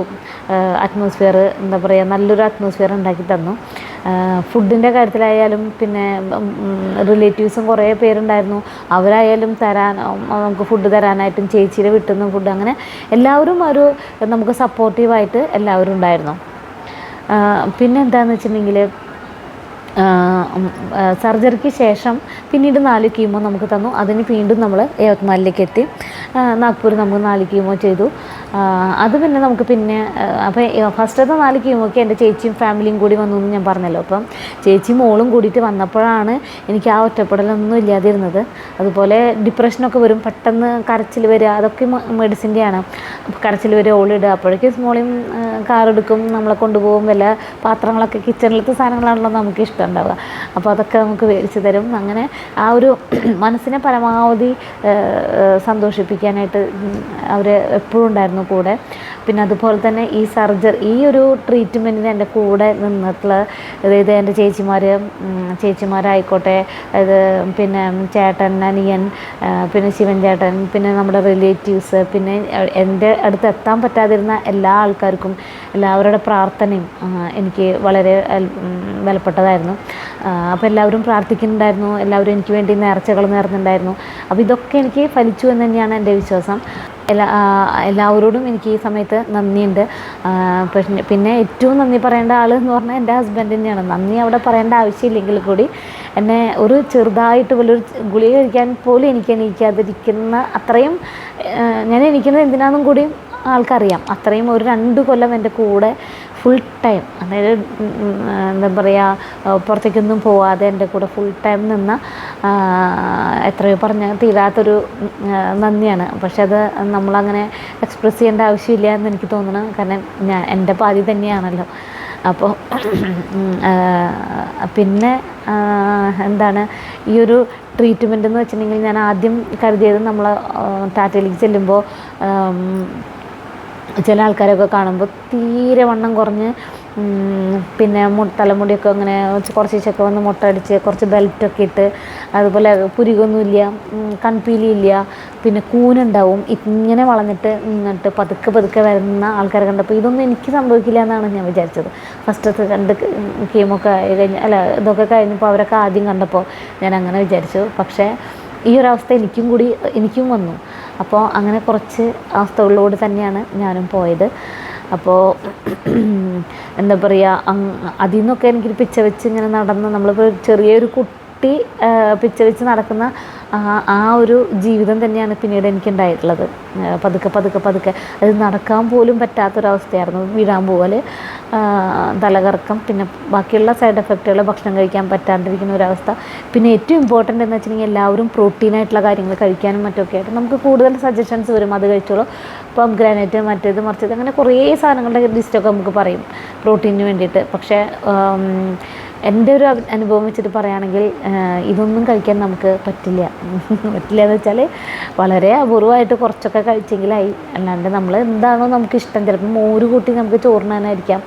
അറ്റ്മോസ്ഫിയർ എന്താ പറയുക നല്ലൊരു അറ്റ്മോസ്ഫിയർ ഉണ്ടാക്കി തന്നു. ഫുഡിന്റെ കാര്യത്തിലായാലും പിന്നെ റിലേറ്റീവ്സും കുറേ പേരുണ്ടായിരുന്നു. അവരായാലും തരാൻ നമുക്ക് ഫുഡ് തരാനായിട്ടും ചേച്ചിയുടെ വീട്ടിൽ ഫുഡ് അങ്ങനെ എല്ലാവരും ഒരു നമുക്ക് സപ്പോർട്ടീവായിട്ട് എല്ലാവരും ഉണ്ടായിരുന്നു. ആ, പിന്നെ എന്താണെന്ന് വെച്ചിട്ടുണ്ടെങ്കിൽ സർജറിക്ക് ശേഷം പിന്നീട് നാല് കീമോ നമുക്ക് തന്നു. അതിന് വീണ്ടും നമ്മൾ യവത്മാലിലേക്ക് എത്തി. നാഗ്പൂർ നമുക്ക് നാല് കീമോ ചെയ്തു. അത് പിന്നെ നമുക്ക് പിന്നെ അപ്പോൾ ഫസ്റ്റത്തെ നാല് കീമോക്ക് എന്റെ ചേച്ചിയും ഫാമിലിയും കൂടി വന്നു എന്ന് ഞാൻ പറഞ്ഞല്ലോ. അപ്പം ചേച്ചി മോളും കൂടിയിട്ട് വന്നപ്പോഴാണ് എനിക്ക് ആ ഒറ്റപ്പെടലൊന്നും ഇല്ലാതിരുന്നത്. അതുപോലെ ഡിപ്രഷനൊക്കെ വരും. പെട്ടെന്ന് കരച്ചിൽ വരിക അതൊക്കെ മെഡിസിന്റെയാണ്. അപ്പോൾ കരച്ചിൽ വരിക ഓളിടുക അപ്പോഴേക്കും സ്മോളിയും കാറെടുക്കും നമ്മളെ കൊണ്ടുപോകും. വല്ല പാത്രങ്ങളൊക്കെ കിച്ചണിലത്തെ സാധനങ്ങളാണല്ലോ നമുക്ക് ഇഷ്ടം. ഉണ്ടാവുക. അപ്പോൾ അതൊക്കെ നമുക്ക് മേടിച്ച് തരും. അങ്ങനെ ആ ഒരു (clears throat) മനസ്സിനെ പരമാവധി സന്തോഷിപ്പിക്കാനായിട്ട് അവർ എപ്പോഴും ഉണ്ടായിരുന്നു കൂടെ. പിന്നെ അതുപോലെ തന്നെ ഈ സർജർ ഈ ഒരു ട്രീറ്റ്മെന്റിന് എന്റെ കൂടെ നിന്നിട്ടുള്ള അതായത് എന്റെ ചേച്ചിമാർ ചേച്ചിമാരായിക്കോട്ടെ അത് പിന്നെ ചേട്ടൻ അനിയൻ പിന്നെ ശിവൻ ചേട്ടൻ പിന്നെ നമ്മുടെ റിലേറ്റീവ്സ് പിന്നെ എന്റെ അടുത്ത് എത്താൻ പറ്റാതിരുന്ന എല്ലാ ആൾക്കാർക്കും എല്ലാവരുടെ പ്രാർത്ഥനയും എനിക്ക് വളരെ അൽ- ഉം, വിലപ്പെട്ടതായിരുന്നു അപ്പോൾ എല്ലാവരും പ്രാർത്ഥിക്കുന്നുണ്ടായിരുന്നു. എല്ലാവരും എനിക്ക് വേണ്ടി നേർച്ചകൾ നേർന്നുണ്ടായിരുന്നു. അപ്പോൾ ഇതൊക്കെ എനിക്ക് ഫലിച്ചു എന്ന് തന്നെയാണ് എന്റെ വിശ്വാസം. എല്ലാ എല്ലാവരോടും എനിക്ക് ഈ സമയത്ത് നന്ദിയുണ്ട്. പക്ഷേ പിന്നെ ഏറ്റവും നന്ദി പറയേണ്ട ആൾ എന്ന് പറഞ്ഞാൽ എന്റെ ഹസ്ബൻഡ് തന്നെയാണ്. നന്ദി അവിടെ പറയേണ്ട ആവശ്യമില്ലെങ്കിൽ കൂടി എന്നെ ഒരു ചെറുതായിട്ട് വലിയൊരു ഗുളിക കഴിക്കാൻ പോലും എനിക്ക് എണീക്കാതിരിക്കുന്ന അത്രയും ഞാൻ എണീക്കുന്നത് എന്തിനാണെന്നും കൂടി ആൾക്കറിയാം. അത്രയും ഒരു രണ്ട് കൊല്ലം എന്റെ കൂടെ ഫുൾ ടൈം അതായത് എന്താ പറയുക പുറത്തേക്കൊന്നും പോവാതെ എന്റെ കൂടെ ഫുൾ ടൈം നിന്ന എത്രയോ പറഞ്ഞ തീരാത്തൊരു നന്ദിയാണ്. പക്ഷെ അത് നമ്മളങ്ങനെ എക്സ്പ്രസ് ചെയ്യേണ്ട ആവശ്യമില്ല എന്ന് എനിക്ക് തോന്നണം. കാരണം ഞാൻ എന്റെ പാതി തന്നെയാണല്ലോ. അപ്പോൾ പിന്നെ എന്താണ് ഈ ഒരു ട്രീറ്റ്മെന്റ് എന്ന് വെച്ചിട്ടുണ്ടെങ്കിൽ ഞാൻ ആദ്യം കരുതിയത് നമ്മൾ ടാറ്റയിലേക്ക് ചെല്ലുമ്പോൾ ചില ആൾക്കാരൊക്കെ കാണുമ്പോൾ തീരെ വണ്ണം കുറഞ്ഞ് പിന്നെ തലമുടിയൊക്കെ അങ്ങനെ കുറച്ചൊക്കെ വന്ന് മുട്ട അടിച്ച് കുറച്ച് ബെൽറ്റൊക്കെ ഇട്ട് അതുപോലെ പുരികൊന്നുമില്ല കൺപീലിയില്ല പിന്നെ കൂനുണ്ടാവും ഇങ്ങനെ വളഞ്ഞിട്ട് ഇങ്ങോട്ട് പതുക്കെ പതുക്കെ വരുന്ന ആൾക്കാരെ കണ്ടപ്പോൾ ഇതൊന്നും എനിക്ക് സംഭവിക്കില്ല എന്നാണ് ഞാൻ വിചാരിച്ചത്. രണ്ട് കീമൊക്കെ ആയി കഴിഞ്ഞ് അല്ല ഇതൊക്കെ കഴിഞ്ഞപ്പോൾ അവരൊക്കെ ആദ്യം കണ്ടപ്പോൾ ഞാൻ അങ്ങനെ വിചാരിച്ചു. പക്ഷേ ഈ ഒരു അവസ്ഥ എനിക്കും കൂടി എനിക്കും വന്നു. അപ്പോൾ അങ്ങനെ കുറച്ച് അവസ്ഥകളിലൂടെ തന്നെയാണ് ഞാനും പോയത്. അപ്പോൾ (clears throat) എന്താ പറയുക അതിൽ നിന്നൊക്കെ എനിക്കൊരു പിച്ച വെച്ച് ഇങ്ങനെ നടന്ന് നമ്മളിപ്പോൾ ചെറിയൊരു കുട്ടി പിച്ച വെച്ച് നടക്കുന്ന ആ ഒരു ജീവിതം തന്നെയാണ് പിന്നീട് എനിക്കുണ്ടായിട്ടുള്ളത്. പതുക്കെ പതുക്കെ പതുക്കെ. അത് നടക്കാൻ പോലും പറ്റാത്തൊരവസ്ഥയായിരുന്നു. വീഴാൻ പോകൽ തലകറക്കം പിന്നെ ബാക്കിയുള്ള സൈഡ് എഫക്റ്റുകൾ ഭക്ഷണം കഴിക്കാൻ പറ്റാണ്ടിരിക്കുന്ന ഒരവസ്ഥ. പിന്നെ ഏറ്റവും ഇമ്പോർട്ടന്റ് എന്ന് വെച്ചിട്ടുണ്ടെങ്കിൽ എല്ലാവരും പ്രോട്ടീനായിട്ടുള്ള കാര്യങ്ങൾ കഴിക്കാനും മറ്റൊക്കെ ആയിട്ട് നമുക്ക് കൂടുതൽ സജഷൻസ് വരും. അത് കഴിച്ചോളൂ. ഇപ്പം ഗ്രാനൈറ്റ് മറ്റേത് മറിച്ചത് അങ്ങനെ കുറേ സാധനങ്ങളുടെ ലിസ്റ്റൊക്കെ നമുക്ക് പറയും. പ്രോട്ടീനിന് വേണ്ടിയിട്ട്. പക്ഷേ എന്റെ ഒരു അനുഭവം വെച്ചിട്ട് പറയുകയാണെങ്കിൽ ഇതൊന്നും കഴിക്കാൻ നമുക്ക് പറ്റില്ല. (laughs) പറ്റില്ല എന്ന് വെച്ചാൽ വളരെ അപൂർവമായിട്ട് കുറച്ചൊക്കെ കഴിച്ചെങ്കിലായി. അല്ലാണ്ട് നമ്മൾ എന്താണോ നമുക്ക് ഇഷ്ടം. ചിലപ്പോൾ മോര് കൂട്ടി നമുക്ക് ചോറിനാനായിരിക്കാം.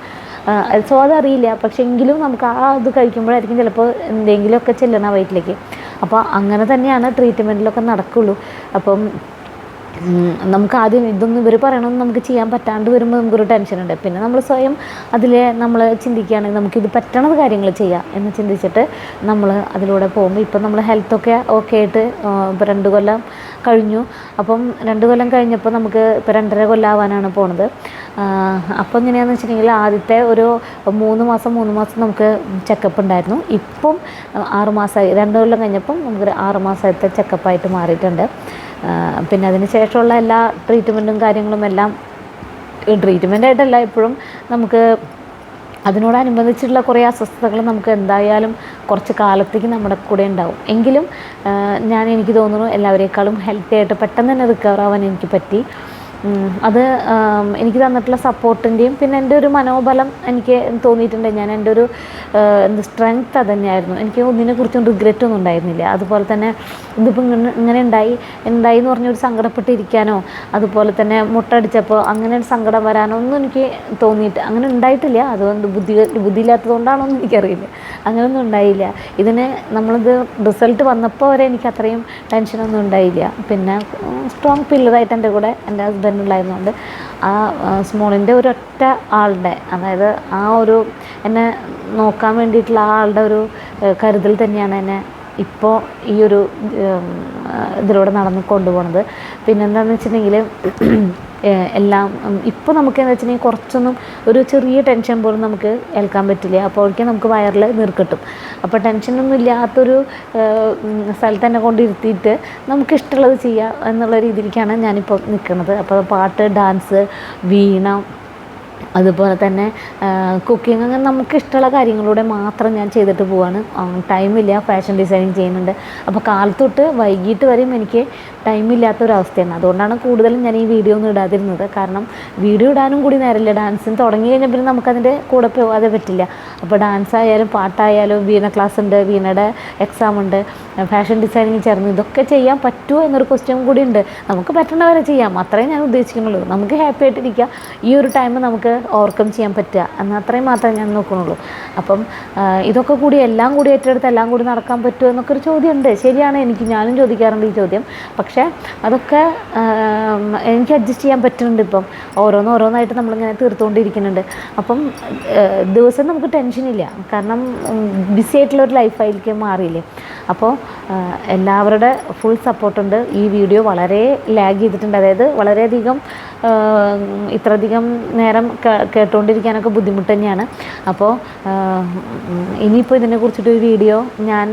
സോ അതറിയില്ല. പക്ഷെ എങ്കിലും നമുക്ക് ആ ഇത് കഴിക്കുമ്പോഴായിരിക്കും ചിലപ്പോൾ എന്തെങ്കിലുമൊക്കെ ചെല്ലണ വയറ്റിലേക്ക്. അപ്പോൾ അങ്ങനെ തന്നെയാണ് ട്രീറ്റ്മെന്റിലൊക്കെ നടക്കുള്ളൂ. അപ്പം നമുക്ക് ആദ്യം ഇതൊന്നും ഇവർ പറയണമെന്ന് നമുക്ക് ചെയ്യാൻ പറ്റാണ്ട് വരുമ്പോൾ നമുക്കൊരു ടെൻഷനുണ്ട് പിന്നെ നമ്മൾ സ്വയം അതിൽ നമ്മൾ ചിന്തിക്കുകയാണെങ്കിൽ നമുക്കിത് പറ്റണത് കാര്യങ്ങൾ ചെയ്യാം എന്ന് ചിന്തിച്ചിട്ട് നമ്മൾ അതിലൂടെ പോകുമ്പോൾ ഇപ്പം നമ്മൾ ഹെൽത്തൊക്കെ ഓക്കെ ആയിട്ട് ഇപ്പോൾ രണ്ട് കൊല്ലം കഴിഞ്ഞു. അപ്പം രണ്ട് കൊല്ലം കഴിഞ്ഞപ്പോൾ നമുക്ക് ഇപ്പോൾ രണ്ടര കൊല്ലം ആവാനാണ് പോണത്. അപ്പം എങ്ങനെയാണെന്ന് വെച്ചിട്ടുണ്ടെങ്കിൽ ആദ്യത്തെ ഒരു മൂന്ന് മാസം മൂന്ന് മാസം നമുക്ക് ചെക്കപ്പ് ഉണ്ടായിരുന്നു. ഇപ്പം ആറ് മാസമായി രണ്ട് കൊല്ലം കഴിഞ്ഞപ്പം നമുക്ക് ആറ് മാസത്തെ ചെക്കപ്പായിട്ട് മാറിയിട്ടുണ്ട്. പിന്നെ അതിന് ശേഷമുള്ള എല്ലാ ട്രീറ്റ്മെന്റും കാര്യങ്ങളും എല്ലാം ട്രീറ്റ്മെന്റ് ആയിട്ടല്ല എപ്പോഴും നമുക്ക് അതിനോടനുബന്ധിച്ചിട്ടുള്ള കുറേ അസ്വസ്ഥതകൾ നമുക്ക് എന്തായാലും കുറച്ച് കാലത്തേക്ക് നമ്മുടെ കൂടെ ഉണ്ടാവും. എങ്കിലും ഞാൻ എനിക്ക് തോന്നുന്നു എല്ലാവരേക്കാളും ഹെൽത്തി ആയിട്ട് പെട്ടെന്ന് തന്നെ റിക്കവർ ആവാൻ എനിക്ക് പറ്റി. അത് എനിക്ക് തന്നിട്ടുള്ള സപ്പോർട്ടിന്റെയും പിന്നെ എന്റെ ഒരു മനോബലം എനിക്ക് തോന്നിയിട്ടുണ്ട്. ഞാൻ എന്റെ ഒരു എന്ത് സ്ട്രെങ്ത് അത് തന്നെയായിരുന്നു എനിക്ക് ഒന്നിനെ കുറിച്ചും റിഗ്രറ്റ് ഒന്നും ഉണ്ടായിരുന്നില്ല. അതുപോലെ തന്നെ ഇതിപ്പോൾ ഇങ്ങനെ ഇങ്ങനെ ഉണ്ടായി ഉണ്ടായി എന്ന് പറഞ്ഞൊരു സങ്കടപ്പെട്ടിരിക്കാനോ അതുപോലെ തന്നെ മുട്ടടിച്ചപ്പോൾ അങ്ങനെ ഒരു സങ്കടം വരാനോ ഒന്നും എനിക്ക് തോന്നിയിട്ട് അങ്ങനെ ഉണ്ടായിട്ടില്ല. അതുകൊണ്ട് ബുദ്ധി ബുദ്ധിയില്ലാത്തതുകൊണ്ടാണോ എന്ന് എനിക്കറിയില്ല. അങ്ങനെയൊന്നും ഉണ്ടായില്ല. ഇതിന് നമ്മളിത് റിസൾട്ട് വന്നപ്പോൾ വരെ എനിക്ക് അത്രയും ടെൻഷനൊന്നും ഉണ്ടായില്ല. പിന്നെ സ്ട്രോങ് പില്ലറായിട്ട് എന്റെ കൂടെ എന്റെ ഹസ്ബൻഡ് ഉണ്ടായിരുന്നുകൊണ്ട് ആ സ്മോളിന്റെ ഒരൊറ്റ ആളുടെ അതായത് ആ ഒരു എന്നെ നോക്കാൻ വേണ്ടിയിട്ടുള്ള ആ ആളുടെ ഒരു കരുതൽ തന്നെയാണ് എന്നെ ഇപ്പോൾ ഈ ഒരു ഇതിലൂടെ നടന്ന് കൊണ്ടുപോകുന്നത് പിന്നെന്താണെന്ന് വെച്ചിട്ടുണ്ടെങ്കിൽ എല്ലാം ഇപ്പോൾ നമുക്ക് എന്താ വെച്ചിട്ടുണ്ടെങ്കിൽ കുറച്ചൊന്നും ഒരു ചെറിയ ടെൻഷൻ പോലും നമുക്ക് ഏൽക്കാൻ പറ്റില്ല. അപ്പോഴേക്കും നമുക്ക് വയറിൽ നീർക്കിട്ടും അപ്പോൾ ടെൻഷനൊന്നും ഇല്ലാത്തൊരു സ്ഥലത്ത് തന്നെ കൊണ്ടിരുത്തിയിട്ട് നമുക്ക് ഇഷ്ടമുള്ളത് ചെയ്യുക എന്നുള്ള രീതിയിലേക്കാണ് ഞാനിപ്പോൾ നിൽക്കുന്നത് അപ്പോൾ പാട്ട് ഡാൻസ് വീണ അതുപോലെ തന്നെ കുക്കിംഗ് അങ്ങനെ നമുക്ക് ഇഷ്ടമുള്ള കാര്യങ്ങളിലൂടെ മാത്രം ഞാൻ ചെയ്തിട്ട് പോവാണ്. ടൈമില്ല ഫാഷൻ ഡിസൈനിങ് ചെയ്യുന്നുണ്ട്. അപ്പോൾ കാലത്തൊട്ട് വൈകിട്ട് വരെയും എനിക്ക് ടൈമില്ലാത്തൊരവസ്ഥയാണ് അതുകൊണ്ടാണ് കൂടുതലും ഞാൻ ഈ വീഡിയോ ഒന്നും ഇടാതിരുന്നത്. കാരണം വീഡിയോ ഇടാനും കൂടി നേരമില്ല. ഡാൻസിന് തുടങ്ങി കഴിഞ്ഞാൽ പിന്നെ നമുക്കതിന്റെ കൂടെ പോകാതെ പറ്റില്ല. അപ്പോൾ ഡാൻസ് ആയാലും പാട്ടായാലും വീണ ക്ലാസ് ഉണ്ട് വീണയുടെ എക്സാം ഉണ്ട്. ഫാഷൻ ഡിസൈനിങ് ചേർന്ന് ഇതൊക്കെ ചെയ്യാൻ പറ്റുമോ എന്നൊരു ക്വസ്റ്റ്യൻ കൂടി ഉണ്ട്. നമുക്ക് പറ്റുന്നവരെ ചെയ്യാം. അത്രയും ഞാൻ ഉദ്ദേശിക്കുന്നുള്ളൂ. നമുക്ക് ഹാപ്പി ആയിട്ടിരിക്കുക ഈ ഒരു ടൈം നമുക്ക് ഓവർകം ചെയ്യാൻ പറ്റുക എന്ന് അത്രയും മാത്രമേ ഞാൻ നോക്കുന്നുള്ളൂ. അപ്പം ഇതൊക്കെ കൂടി എല്ലാം കൂടി ഏറ്റെടുത്ത് എല്ലാം കൂടി നടക്കാൻ പറ്റുമോ എന്നൊക്കെ ഒരു ചോദ്യമുണ്ട് ശരിയാണ് എനിക്ക് ഞാനും ചോദിക്കാറുണ്ട് ഈ ചോദ്യം. പക്ഷേ അതൊക്കെ എനിക്ക് അഡ്ജസ്റ്റ് ചെയ്യാൻ പറ്റുന്നുണ്ട് ഇപ്പം. ഓരോന്ന് ഓരോന്നായിട്ട് നമ്മളിങ്ങനെ തീർത്തുകൊണ്ടിരിക്കുന്നുണ്ട്. അപ്പം ദിവസം നമുക്ക് ടെൻഷനില്ല കാരണം ബിസി ആയിട്ടുള്ള ഒരു ലൈഫായിരിക്കും മാറിയില്ലേ അപ്പോൾ എല്ലാവരുടെ ഫുൾ സപ്പോർട്ടുണ്ട് ഈ വീഡിയോ വളരെ ലാഗ് ചെയ്തിട്ടുണ്ട്. അതായത് വളരെയധികം ഇത്രയധികം നേരം കേട്ടുകൊണ്ടിരിക്കാനൊക്കെ ബുദ്ധിമുട്ട് തന്നെയാണ്. അപ്പോൾ ഇനിയിപ്പോൾ ഇതിനെക്കുറിച്ചിട്ടൊരു വീഡിയോ ഞാൻ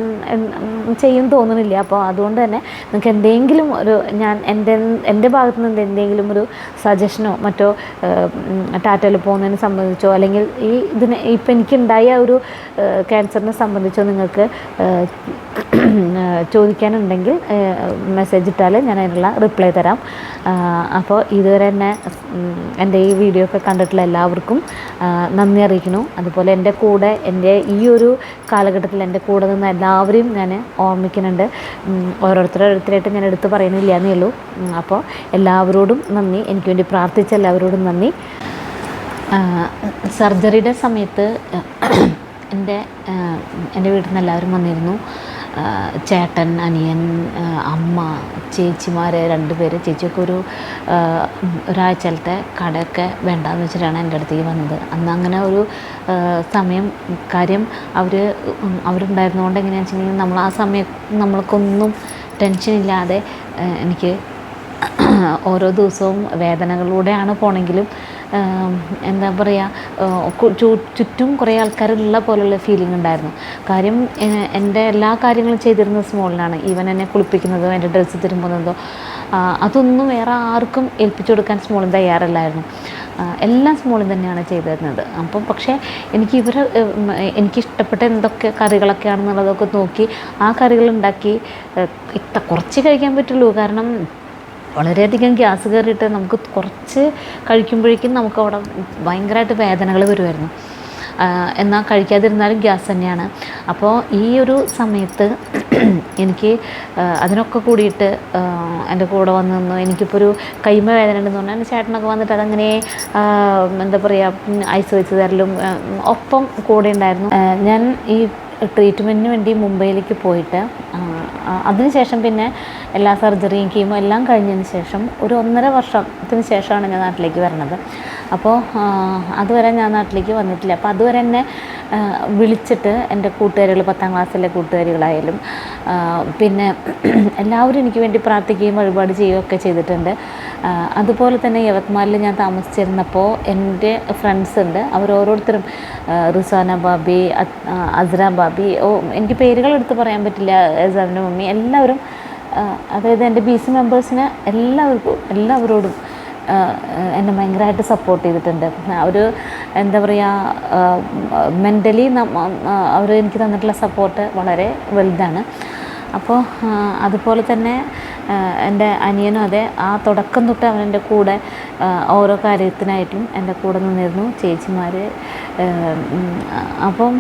ചെയ്യും തോന്നുന്നില്ല. അപ്പോൾ അതുകൊണ്ട് തന്നെ നിങ്ങൾക്ക് എന്തെങ്കിലും ഒരു ഞാൻ എന്റെ എന്റെ ഭാഗത്തു നിന്ന് എന്തെങ്കിലും ഒരു സജഷനോ മറ്റോ ടാറ്റയിൽ പോകുന്നതിനെ സംബന്ധിച്ചോ അല്ലെങ്കിൽ ഈ ഇതിനെ ഇപ്പം എനിക്കുണ്ടായ ഒരു ക്യാൻസറിനെ സംബന്ധിച്ചോ നിങ്ങൾക്ക് ചോദിക്കാനുണ്ടെങ്കിൽ മെസ്സേജ് ഇട്ടാൽ ഞാൻ അതിനുള്ള റിപ്ലൈ തരാം. അപ്പോൾ ഇതുവരെ എന്നെ എന്റെ ഈ വീഡിയോ ഒക്കെ കണ്ടിട്ടുള്ള എല്ലാവർക്കും നന്ദി അറിയിക്കുന്നു. അതുപോലെ എന്റെ കൂടെ എന്റെ ഈ ഒരു കാലഘട്ടത്തിൽ എന്റെ കൂടെ നിന്ന് എല്ലാവരെയും ഞാൻ ഓർമ്മിക്കുന്നുണ്ട്. ഉം, ഓരോരുത്തരോരുത്തരായിട്ട് ഞാൻ എടുത്ത് പറയുന്നില്ല എന്നേ ഉള്ളൂ. അപ്പോൾ എല്ലാവരോടും നന്ദി. എനിക്ക് വേണ്ടി പ്രാർത്ഥിച്ച എല്ലാവരോടും നന്ദി. സർജറിയുടെ സമയത്ത് എന്റെ എന്റെ വീട്ടിൽ നിന്ന് എല്ലാവരും വന്നിരുന്നു. ചേട്ടൻ അനിയൻ അമ്മ ചേച്ചിമാർ രണ്ടുപേര് ചേച്ചിയൊക്കെ ഒരു ഒരാഴ്ചത്തെ കടയൊക്കെ വേണ്ടാന്ന് വെച്ചിട്ടാണ് എന്റെ അടുത്തേക്ക് വന്നത്. അന്ന് അങ്ങനെ ഒരു സമയം കാര്യം അവർ അവരുണ്ടായിരുന്നുകൊണ്ട് എങ്ങനെയാണെന്ന് വെച്ചിട്ടുണ്ടെങ്കിൽ നമ്മൾ ആ സമയം നമ്മൾക്കൊന്നും ടെൻഷൻ ഇല്ലാതെ എനിക്ക് ഓരോ ദിവസവും വേദനകളിലൂടെയാണ് പോണെങ്കിലും എന്താ പറയുക ചുറ്റും കുറേ ആൾക്കാരുള്ള പോലുള്ള ഫീലിംഗ് ഉണ്ടായിരുന്നു. കാര്യം എന്റെ എല്ലാ കാര്യങ്ങളും ചെയ്തിരുന്നത് സ്മോളിനാണ്. ഈവൻ എന്നെ കുളിപ്പിക്കുന്നതോ എന്റെ ഡ്രസ്സ് തിരുമ്പുന്നതോ അതൊന്നും വേറെ ആർക്കും ഏൽപ്പിച്ചു കൊടുക്കാൻ സ്മോളിൻ തയ്യാറല്ലായിരുന്നു. എല്ലാം സ്മോളിൽ തന്നെയാണ് ചെയ്തിരുന്നത് അപ്പം പക്ഷേ എനിക്ക് ഇവർ എനിക്ക് ഇഷ്ടപ്പെട്ട എന്തൊക്കെ കറികളൊക്കെയാണെന്നുള്ളതൊക്കെ നോക്കി ആ കറികളുണ്ടാക്കി കുറച്ച് കഴിക്കാൻ പറ്റുള്ളൂ. കാരണം വളരെയധികം ഗ്യാസ് കയറിയിട്ട് നമുക്ക് കുറച്ച് കഴിക്കുമ്പോഴേക്കും നമുക്ക് അവിടെ ഭയങ്കരമായിട്ട് വേദനകൾ വരുമായിരുന്നു. എന്നാൽ കഴിക്കാതിരുന്നാലും ഗ്യാസ് തന്നെയാണ്. അപ്പോൾ ഈ ഒരു സമയത്ത് എനിക്ക് അതിനൊക്കെ കൂടിയിട്ട് എന്റെ കൂടെ വന്ന് നിന്ന് എനിക്കിപ്പോൾ ഒരു കൈമ വേദന ഉണ്ടെന്ന് പറഞ്ഞാൽ എന്റെ ചേട്ടനൊക്കെ വന്നിട്ട് അതങ്ങനെ എന്താ പറയുക ഐസ് വെച്ച് തരലും ഒപ്പം കൂടെ ഉണ്ടായിരുന്നു. ഞാൻ ഈ ട്രീറ്റ്മെന്റിന് വേണ്ടി മുംബൈയിലേക്ക് പോയിട്ട് അതിനുശേഷം പിന്നെ എല്ലാ സർജറിയും കീമോ എല്ലാം കഴിഞ്ഞതിന് ശേഷം ഒരു ഒന്നര വർഷത്തിന് ശേഷമാണ് ഞാൻ നാട്ടിലേക്ക് വരണത് അപ്പോൾ അതുവരെ ഞാൻ നാട്ടിലേക്ക് വന്നിട്ടില്ല. അപ്പോൾ അതുവരെ എന്നെ വിളിച്ചിട്ട് എന്റെ കൂട്ടുകാരികൾ പത്താം ക്ലാസ്സിലെ കൂട്ടുകാരികളായാലും പിന്നെ എല്ലാവരും എനിക്ക് വേണ്ടി പ്രാർത്ഥിക്കുകയും വഴിപാട് ചെയ്യുകയൊക്കെ ചെയ്തിട്ടുണ്ട്. അതുപോലെ തന്നെ യവത്മാലിൽ ഞാൻ താമസിച്ചിരുന്നപ്പോൾ എന്റെ ഫ്രണ്ട്സ് ഉണ്ട്. അവർ ഓരോരുത്തരും റിസാന ബാബി അസ്ര ബാബി ഓ എനിക്ക് പേരുകൾ എടുത്ത് പറയാൻ പറ്റില്ല എസാമിന്റെ മമ്മി എല്ലാവരും അതായത് എന്റെ ബി സി മെമ്പേഴ്സിന് എല്ലാവർക്കും എല്ലാവരോടും എന്നെ ഭയങ്കരമായിട്ട് സപ്പോർട്ട് ചെയ്തിട്ടുണ്ട്. അവർ എന്താ പറയുക മെന്റലി അവർ എനിക്ക് തന്നിട്ടുള്ള സപ്പോർട്ട് വളരെ വലുതാണ്. അപ്പോൾ അതുപോലെ തന്നെ എന്റെ അനിയനും അതെ ആ തുടക്കം തൊട്ട് അവൻ എന്റെ കൂടെ ഓരോ കാര്യത്തിനായിട്ടും എന്റെ കൂടെ നിന്നിരുന്നു ചേച്ചിമാർ അപ്പം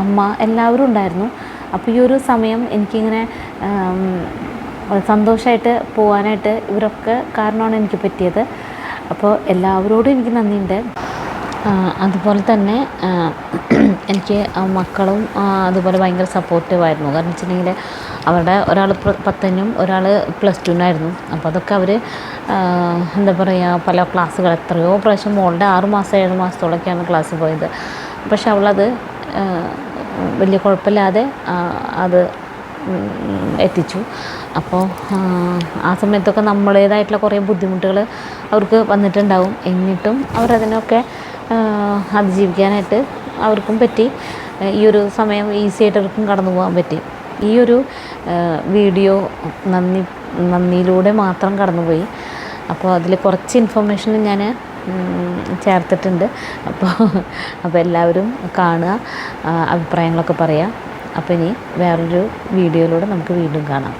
അമ്മ എല്ലാവരും ഉണ്ടായിരുന്നു. അപ്പോൾ ഈ ഒരു സമയം എനിക്കിങ്ങനെ സന്തോഷമായിട്ട് പോകാനായിട്ട് ഇവരൊക്കെ കാരണമാണ് എനിക്ക് പറ്റിയത്. അപ്പോൾ എല്ലാവരോടും എനിക്ക് നന്ദിയുണ്ട്. അതുപോലെ തന്നെ എനിക്ക് മക്കളും അതുപോലെ ഭയങ്കര സപ്പോർട്ടീവായിരുന്നു കാരണം വെച്ചിട്ടുണ്ടെങ്കിൽ അവരുടെ ഒരാൾ പത്തിനും ഒരാൾ പ്ലസ് ടുവിനായിരുന്നു അപ്പോൾ അതൊക്കെ അവർ എന്താ പറയുക പല ക്ലാസ്സുകൾ എത്രയോ പ്രാവശ്യം മോളുടെ ആറ് മാസം ഏഴ് മാസത്തോളൊക്കെയാണ് ക്ലാസ് പോയത്. പക്ഷെ അവളത് വലിയ കുഴപ്പമില്ലാതെ അത് എത്തിച്ചു. അപ്പോൾ ആ, സമയത്തൊക്കെ നമ്മുടേതായിട്ടുള്ള കുറേ ബുദ്ധിമുട്ടുകൾ അവർക്ക് വന്നിട്ടുണ്ടാവും. എന്നിട്ടും അവരതിനൊക്കെ അതിജീവിക്കാനായിട്ട് അവർക്കും പറ്റി. ഈ ഒരു സമയം ഈസി ആയിട്ട് അവർക്കും കടന്നു പോകാൻ പറ്റി. ഈ ഒരു വീഡിയോ നന്ദി നന്ദിയിലൂടെ മാത്രം കടന്നുപോയി. അപ്പോൾ അതിൽ കുറച്ച് ഇൻഫർമേഷൻ ഞാൻ ചേർത്തിട്ടുണ്ട്. അപ്പോൾ അപ്പോൾ എല്ലാവരും കാണുക അഭിപ്രായങ്ങളൊക്കെ പറയുക. അപ്പോൾ ഇനി വേറൊരു വീഡിയോയിലൂടെ നമുക്ക് വീണ്ടും കാണാം.